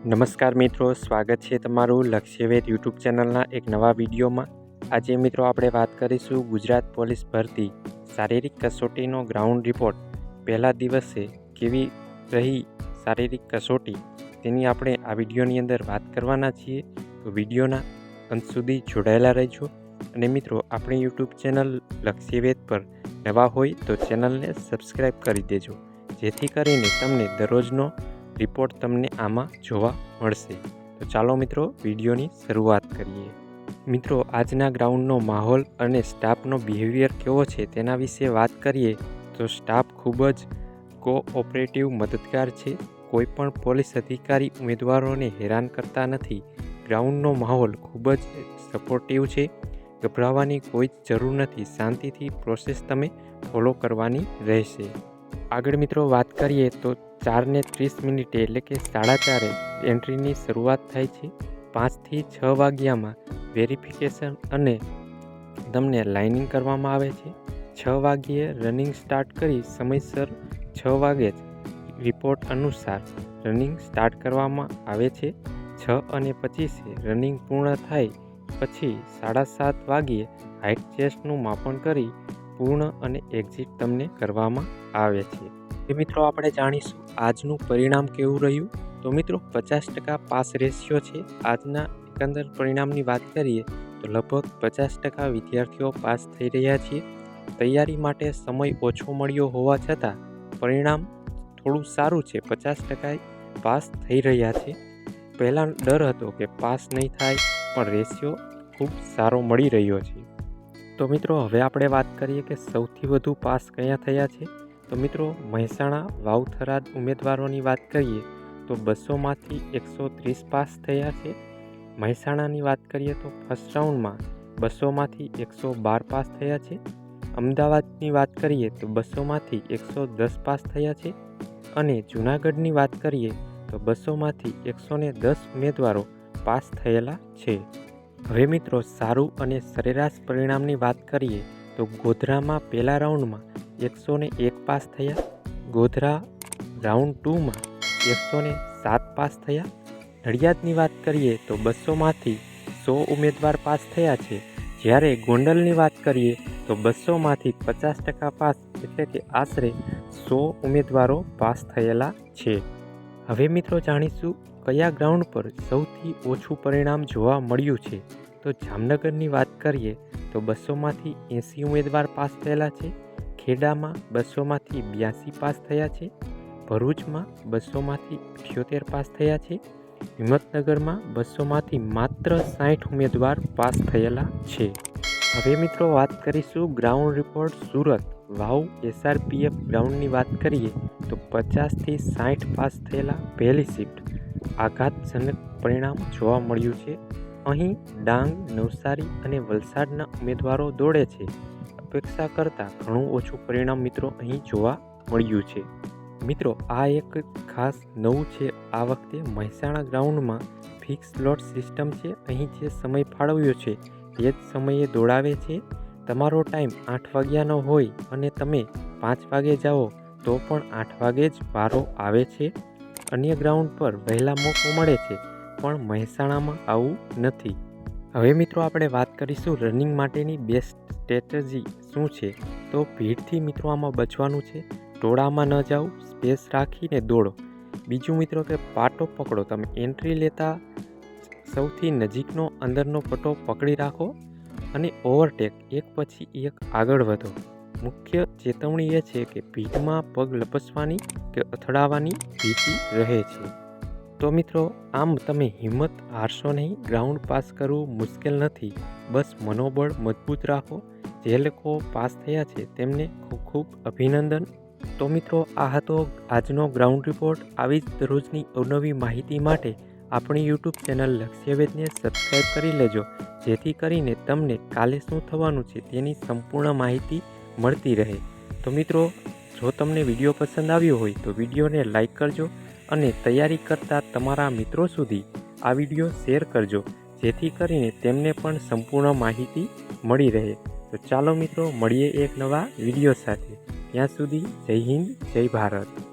નમસ્કાર મિત્રો, સ્વાગત છે તમારું લક્ષ્યવેદ યુટ્યુબ ચેનલના એક નવા વિડીયોમાં. આજે મિત્રો આપણે વાત કરીશું ગુજરાત પોલીસ ભરતી શારીરિક કસોટીનો ગ્રાઉન્ડ રિપોર્ટ. પહેલા દિવસે કેવી રહી શારીરિક કસોટી તેની આપણે આ વિડીયોની અંદર વાત કરવાના છીએ. તો વિડીયોના અંત સુધી જોડાયેલા રહેજો. અને મિત્રો, આપણી યુટ્યુબ ચેનલ લક્ષ્યવેદ પર નવા હોય તો ચેનલને સબસ્ક્રાઈબ કરી દેજો. જેથી કરીને તમને દરરોજનો રિપોર્ટ તમને આમાં જોવા મળશે. તો ચાલો મિત્રો વિડીયોની શરૂઆત કરીએ. મિત્રો, આજના ગ્રાઉન્ડનો માહોલ અને સ્ટાફનો બિહેવિયર કેવો છે તેના વિશે વાત કરીએ તો સ્ટાફ ખૂબ જ કોઓપરેટિવ મદદગાર છે. કોઈપણ પોલીસ અધિકારી ઉમેદવારોને હેરાન કરતા નથી. ગ્રાઉન્ડનો માહોલ ખૂબ જ સપોર્ટિવ છે. ગભરાવાની કોઈ જ જરૂર નથી. શાંતિથી પ્રોસેસ તમે ફોલો કરવાની રહેશે. આગળ મિત્રો વાત કરીએ તો ચારને ત્રીસ મિનિટે એટલે કે સાડા ચારે એન્ટ્રીની શરૂઆત થાય છે. પાંચથી છ વાગ્યામાં વેરિફિકેશન અને તમને લાઇનિંગ કરવામાં આવે છે. છ વાગ્યે રનિંગ સ્ટાર્ટ કરી સમયસર છ વાગે જ રિપોર્ટ અનુસાર રનિંગ સ્ટાર્ટ કરવામાં આવે છે. છ અને પચીસે રનિંગ પૂર્ણ થાય પછી સાડા સાત વાગ્યે હાઇટ ચેસ્ટનું માપન કરી પૂર્ણ અને એક્ઝિટ તમને કરવામાં આવે છે. એ મિત્રો આપણે જાણીશું આજનું પરિણામ કેવું રહ્યું? તો મિત્રો, પચાસ ટકા પાસ રેશિયો છે. આજના એકંદર પરિણામની વાત કરીએ, તો લગભગ પચાસ ટકા વિદ્યાર્થીઓ પાસ થઈ રહ્યા છીએ તૈયારી માટે સમય ઓછો મળ્યો હોવા છતાં, પરિણામ થોડું સારું છે. પચાસ ટકા પાસ થઈ રહ્યા છે. પહેલાં ડર હતો કે પાસ નહીં થાય, પણ રેશિયો ખૂબ સારો મળી રહ્યો છે. તો મિત્રો, હવે આપણે વાત કરીએ કે સૌથી વધુ પાસ કયા થયા છે? તો મિત્રો, મહેસાણા વાવથરાદ ઉમેદવારોની વાત કરીએ, તો બસોમાંથી એકસો ત્રીસ પાસ થયા છે. મહેસાણાની વાત કરીએ તો ફર્સ્ટ રાઉન્ડમાં બસોમાંથી એકસો બાર પાસ થયા છે. અમદાવાદની વાત કરીએ તો બસોમાંથી એકસો દસ પાસ થયા છે. અને જૂનાગઢની વાત કરીએ તો બસોમાંથી એકસો ને દસ ઉમેદવારો પાસ થયેલા છે. હવે મિત્રો, સારું અને સરેરાશ પરિણામની વાત કરીએ તો ગોધરામાં પહેલા રાઉન્ડમાં એકસો ને એક પાસ થયા. ગોધરા રાઉન્ડ ટુમાં એકસો ને સાત પાસ થયા. નડિયાદની વાત કરીએ તો બસોમાંથી સો ઉમેદવાર પાસ થયા છે. જ્યારે ગોંડલની વાત કરીએ તો બસોમાંથી પચાસ ટકા પાસ, એટલે કે આશરે સો ઉમેદવારો પાસ થયેલા છે. હવે મિત્રો જાણીશું કયા ગ્રાઉન્ડ પર સૌથી ઓછું પરિણામ જોવા મળ્યું છે. તો જામનગરની વાત કરીએ તો બસોમાંથી એંસી ઉમેદવાર પાસ થયેલા છે. ખેડામાં બસોમાંથી બ્યાસી પાસ થયા છે, ભરૂચમાં બસોમાંથી અઠ્યોતેર પાસ થયા છે, હિંમતનગરમાં બસોમાંથી માત્ર સાઠ ઉમેદવાર પાસ થયેલા છે. હવે મિત્રો વાત કરીશું ground report Surat. Vav SRPF ગ્રાઉન્ડની વાત કરીએ તો પચાસથી સાઠ પાસ થયેલા પહેલી શિફ્ટ. આઘાતજનક પરિણામ જોવા મળ્યું છે. અહીં ડાંગ, નવસારી અને વલસાડના ઉમેદવારો દોડે છે. અપેક્ષા કરતાં ઘણું ઓછું પરિણામ મિત્રો અહીં જોવા મળ્યું છે. મિત્રો, આ એક ખાસ નવું છે. આ વખતે મહેસાણા ગ્રાઉન્ડમાં ફિક્સ લોટ સિસ્ટમ છે. અહીં જે સમય ફાળવ્યો છે, એ જ સમયે દોડાવે છે. તમારો ટાઈમ આઠ વાગ્યાનો હોય અને તમે પાંચ વાગે જાઓ, તો પણ આઠ વાગે જ વારો આવે છે. અન્ય ગ્રાઉન્ડ પર વહેલા મોકો મળે છે, પણ મહેસાણામાં આવું નથી. હવે મિત્રો આપણે વાત કરીશું રનિંગ માટેની બેસ્ટ સ્ટ્રેટેજી શું છે? તો ભીડથી મિત્રો આમાં બચવાનું છે, ટોળામાં ન જાઓ સ્પેસ રાખીને દોડો. બીજું મિત્રો કે પાટો પકડો, તમે એન્ટ્રી લેતા સૌથી નજીકનો અંદરનો પટો પકડી રાખો અને ઓવરટેક એક પછી એક આગળ વધો. મુખ્ય ચેતવણી એ છે કે ભીડમાં પગ લપસવાની કે અથડાવાની ભીતિ રહે છે. તો મિત્રો, આમ તમે હિંમત હારશો નહીં ગ્રાઉન્ડ પાસ કરવું મુશ્કેલ નથી. બસ મનોબળ મજબૂત રાખો. જે લોકો પાસ થયા છે તેમને ખૂબ ખૂબ અભિનંદન. તો મિત્રો, આ હતો આજનો ગ્રાઉન્ડ રિપોર્ટ આવી જ દરરોજની અવનવી માહિતી માટે આપણી યુટ્યુબ ચેનલ લક્ષ્યવેદને સબસ્ક્રાઈબ કરી લેજો. જેથી કરીને તમને કાલે શું થવાનું છે તેની સંપૂર્ણ માહિતી મળતી રહે. તો મિત્રો, જો તમને વીડિયો પસંદ આવ્યો હોય તો વિડીયોને લાઈક કરજો. અને તૈયારી કરતા તમારા મિત્રો સુધી આ વીડિયો શેર કરજો, જેથી કરીને તેમને પણ સંપૂર્ણ માહિતી મળી રહે. તો ચાલો મિત્રો, મળીએ એક નવા વીડિયો સાથે. ત્યાં સુધી જય હિન્દ, જય ભારત.